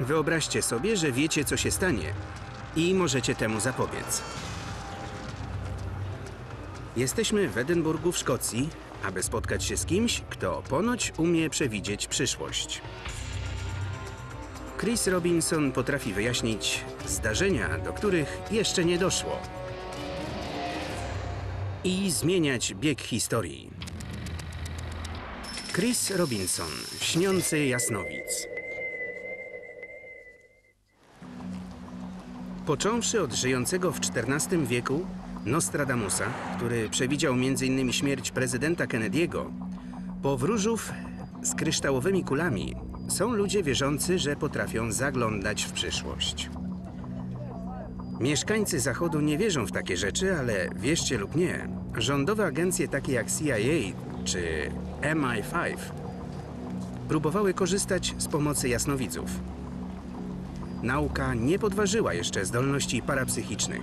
Wyobraźcie sobie, że wiecie, co się stanie i możecie temu zapobiec. Jesteśmy w Edynburgu w Szkocji, aby spotkać się z kimś, kto ponoć umie przewidzieć przyszłość. Chris Robinson potrafi wyjaśnić zdarzenia, do których jeszcze nie doszło. I zmieniać bieg historii. Chris Robinson, śniący jasnowic. Począwszy od żyjącego w XIV wieku Nostradamusa, który przewidział m.in. śmierć prezydenta Kennedy'ego, po wróżów z kryształowymi kulami są ludzie wierzący, że potrafią zaglądać w przyszłość. Mieszkańcy Zachodu nie wierzą w takie rzeczy, ale wierzcie lub nie, rządowe agencje takie jak CIA czy MI5 próbowały korzystać z pomocy jasnowidzów. Nauka nie podważyła jeszcze zdolności parapsychicznych.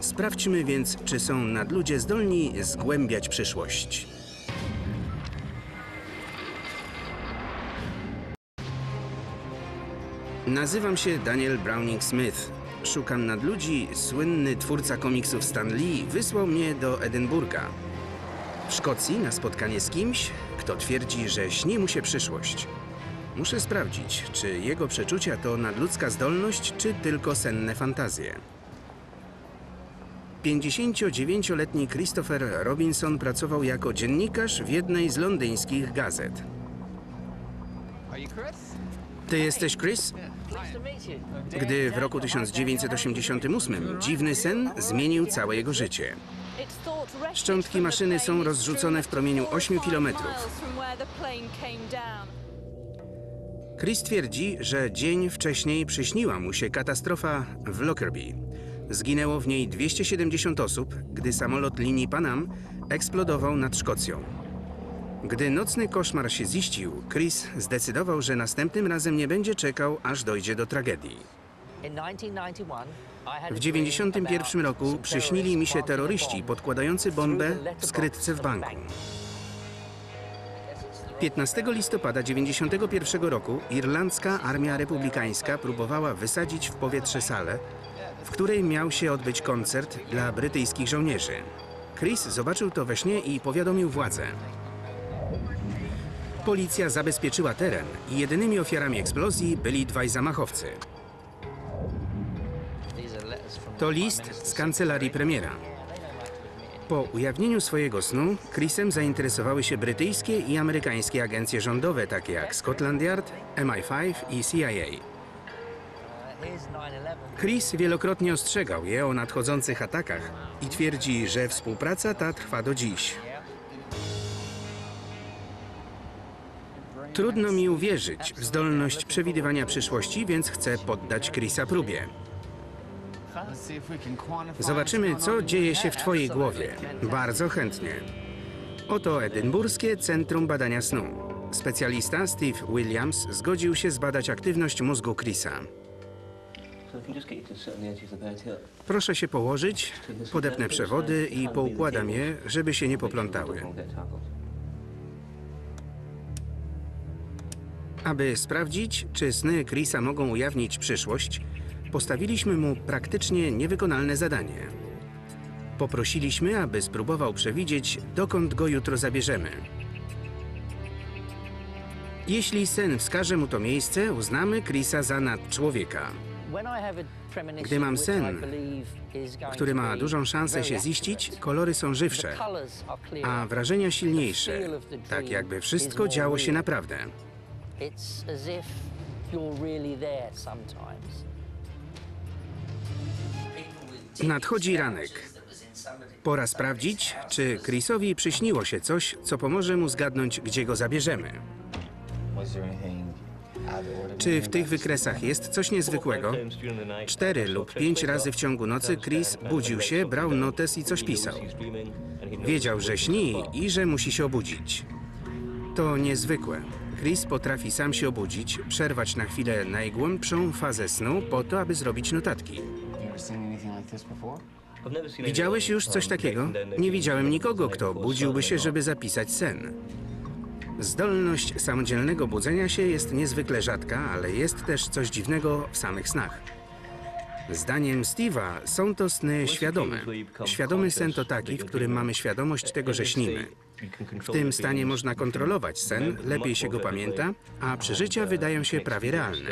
Sprawdźmy więc, czy są nadludzie zdolni zgłębiać przyszłość. Nazywam się Daniel Browning Smith. Szukam nadludzi. Słynny twórca komiksów Stan Lee wysłał mnie do Edynburga. W Szkocji na spotkanie z kimś, kto twierdzi, że śni mu się przyszłość. Muszę sprawdzić, czy jego przeczucia to nadludzka zdolność, czy tylko senne fantazje. 59-letni Christopher Robinson pracował jako dziennikarz w jednej z londyńskich gazet. Ty jesteś Chris? Gdy w roku 1988 dziwny sen zmienił całe jego życie. Szczątki maszyny są rozrzucone w promieniu 8 km. Chris twierdzi, że dzień wcześniej przyśniła mu się katastrofa w Lockerbie. Zginęło w niej 270 osób, gdy samolot linii Panam eksplodował nad Szkocją. Gdy nocny koszmar się ziścił, Chris zdecydował, że następnym razem nie będzie czekał, aż dojdzie do tragedii. W 1991 roku przyśnili mi się terroryści podkładający bombę w skrytce w banku. 15 listopada 1991 roku irlandzka armia republikańska próbowała wysadzić w powietrze salę, w której miał się odbyć koncert dla brytyjskich żołnierzy. Chris zobaczył to we śnie i powiadomił władze. Policja zabezpieczyła teren i jedynymi ofiarami eksplozji byli dwaj zamachowcy. To list z kancelarii premiera. Po ujawnieniu swojego snu, Chrisem zainteresowały się brytyjskie i amerykańskie agencje rządowe, takie jak Scotland Yard, MI5 i CIA. Chris wielokrotnie ostrzegał je o nadchodzących atakach i twierdzi, że współpraca ta trwa do dziś. Trudno mi uwierzyć w zdolność przewidywania przyszłości, więc chcę poddać Chrisa próbie. Zobaczymy, co dzieje się w Twojej głowie. Bardzo chętnie. Oto Edynburskie Centrum Badania Snu. Specjalista Steve Williams zgodził się zbadać aktywność mózgu Chrisa. Proszę się położyć, podepnę przewody i poukładam je, żeby się nie poplątały. Aby sprawdzić, czy sny Chrisa mogą ujawnić przyszłość, postawiliśmy mu praktycznie niewykonalne zadanie. Poprosiliśmy, aby spróbował przewidzieć, dokąd go jutro zabierzemy. Jeśli sen wskaże mu to miejsce, uznamy Chrisa za nadczłowieka. Gdy mam sen, który ma dużą szansę się ziścić, kolory są żywsze, a wrażenia silniejsze, tak jakby wszystko działo się naprawdę. Nadchodzi ranek. Pora sprawdzić, czy Chrisowi przyśniło się coś, co pomoże mu zgadnąć, gdzie go zabierzemy. Czy w tych wykresach jest coś niezwykłego? Cztery lub pięć razy w ciągu nocy Chris budził się, brał notes i coś pisał. Wiedział, że śni i że musi się obudzić. To niezwykłe. Chris potrafi sam się obudzić, przerwać na chwilę najgłębszą fazę snu po to, aby zrobić notatki. Widziałeś już coś takiego? Nie widziałem nikogo, kto budziłby się, żeby zapisać sen. Zdolność samodzielnego budzenia się jest niezwykle rzadka, ale jest też coś dziwnego w samych snach. Zdaniem Steve'a są to sny świadome. Świadomy sen to taki, w którym mamy świadomość tego, że śnimy. W tym stanie można kontrolować sen, lepiej się go pamięta, a przeżycia wydają się prawie realne.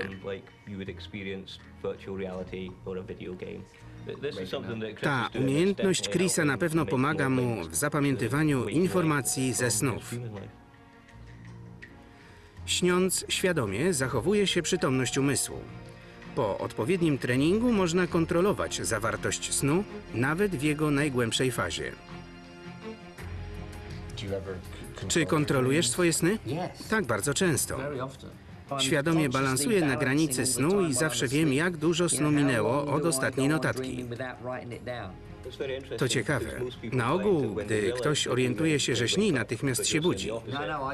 Ta umiejętność Chrisa na pewno pomaga mu w zapamiętywaniu informacji ze snów. Śniąc świadomie, zachowuje się przytomność umysłu. Po odpowiednim treningu można kontrolować zawartość snu, nawet w jego najgłębszej fazie. Czy kontrolujesz swoje sny? Tak, bardzo często. Świadomie balansuję na granicy snu i zawsze wiem, jak dużo snu minęło od ostatniej notatki. To ciekawe. Na ogół, gdy ktoś orientuje się, że śni, natychmiast się budzi.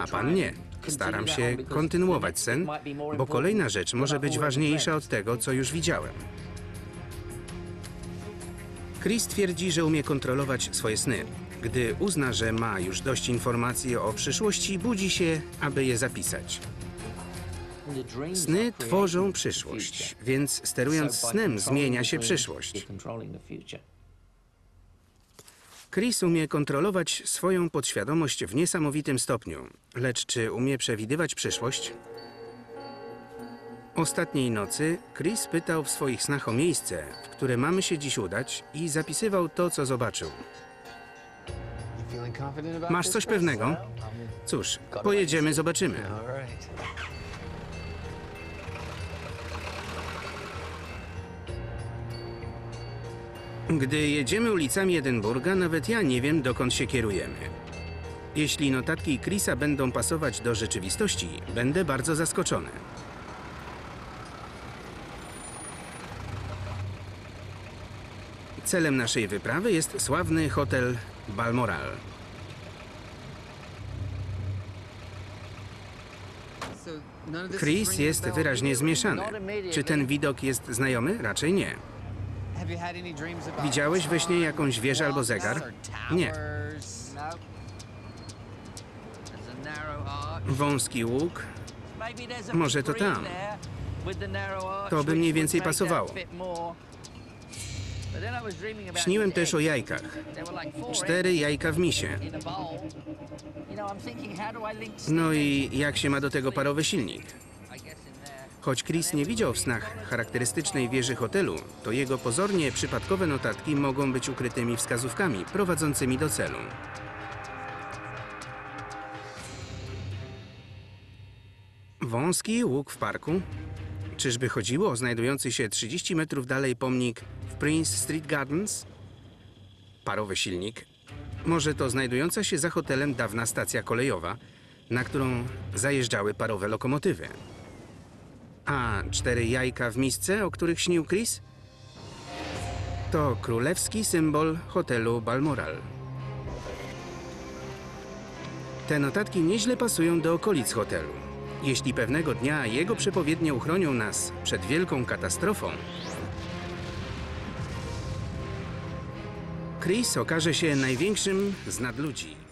A pan nie. Staram się kontynuować sen, bo kolejna rzecz może być ważniejsza od tego, co już widziałem. Chris twierdzi, że umie kontrolować swoje sny. Gdy uzna, że ma już dość informacji o przyszłości, budzi się, aby je zapisać. Sny tworzą przyszłość, więc sterując snem zmienia się przyszłość. Chris umie kontrolować swoją podświadomość w niesamowitym stopniu, lecz czy umie przewidywać przyszłość? Ostatniej nocy Chris pytał w swoich snach o miejsce, w które mamy się dziś udać i zapisywał to, co zobaczył. Masz coś pewnego? Cóż, pojedziemy, zobaczymy. Gdy jedziemy ulicami Edynburga, nawet ja nie wiem, dokąd się kierujemy. Jeśli notatki Chrisa będą pasować do rzeczywistości, będę bardzo zaskoczony. Celem naszej wyprawy jest sławny hotel Balmoral. Chris jest wyraźnie zmieszany. Czy ten widok jest znajomy? Raczej nie. Widziałeś we śnie jakąś wieżę albo zegar? Nie. Wąski łuk, Może to tam. To by mniej więcej pasowało. Śniłem też o jajkach. Cztery jajka w misie. No i jak się ma do tego parowy silnik? Choć Chris nie widział w snach charakterystycznej wieży hotelu, to jego pozornie przypadkowe notatki mogą być ukrytymi wskazówkami prowadzącymi do celu. Wąski łuk w parku? Czyżby chodziło o znajdujący się 30 metrów dalej pomnik Prince Street Gardens? Parowy silnik? Może to znajdująca się za hotelem dawna stacja kolejowa, na którą zajeżdżały parowe lokomotywy. A cztery jajka w misce, o których śnił Chris? To królewski symbol hotelu Balmoral. Te notatki nieźle pasują do okolic hotelu. Jeśli pewnego dnia jego przepowiednie uchronią nas przed wielką katastrofą, Chris okaże się największym z nadludzi.